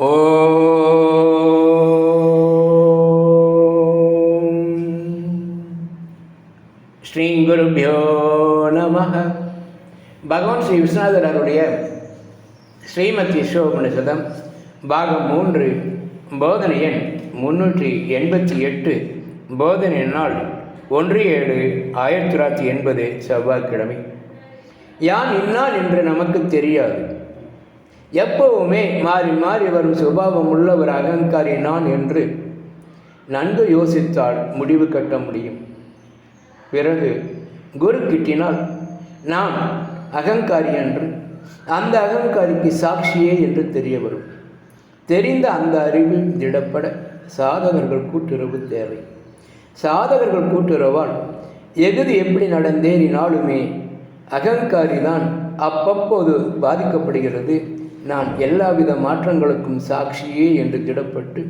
ஸ்ரீ குருபியோ நம பகவான் ஸ்ரீ விஸ்வநாதர் அவருடைய ஸ்ரீமத் விஸ்வோபனிஷதம் பாகம் மூன்று போதனை எண் முன்னூற்றி எண்பத்தி எட்டு போதனை நாள் ஒன்று ஏழு ஆயிரத்தி தொள்ளாயிரத்தி எண்பது செவ்வாய்க்கிழமை. யான் இன்னால் என்று நமக்கு தெரியாது. எப்பவுமே மாறி மாறி வரும் சுபாவம் உள்ள ஒரு அகங்காரி நான் என்று நன்கு யோசித்தால் முடிவு கட்ட முடியும். பிறகு குரு கிட்டினால் நான் அகங்காரி என்று அந்த அகங்காரிக்கு சாட்சியே என்று தெரிய வரும். தெரிந்த அந்த அறிவில் திடப்பட சாதகர்கள் கூட்டுறவு தேவை. சாதகர்கள் கூட்டுறவால் எகுதி எப்படி நடந்தேறினாலுமே அகங்காரி தான் அப்பப்போது பாதிக்கப்படுகிறது நாம் எல்லாவித மாற்றங்களுக்கும் சாட்சியே என்று திடப்பட்டு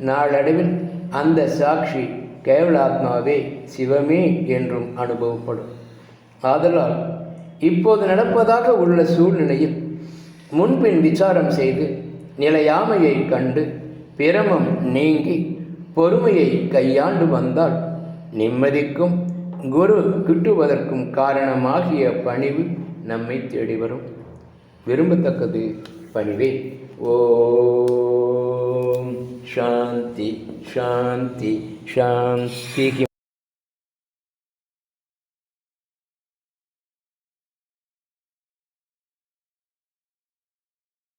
நாளடைவில் அந்த சாட்சி கேவலாத்மாவே சிவமே என்றும் அனுபவப்படும். ஆதலால் இப்போது நடப்பதாக உள்ள சூழ்நிலையில் முன்பின் விசாரம் செய்து நிலையாமையை கண்டு பிரமம் நீங்கி பொறுமையை கையாண்டு வந்தால் நிம்மதிக்கும் குரு கிட்டுவதற்கும் காரணமாகிய பணிவு நம்மை தேடி வரும். விரும்பத்தக்கது பணிவே ஓம் சாந்தி சாந்தி சாந்தி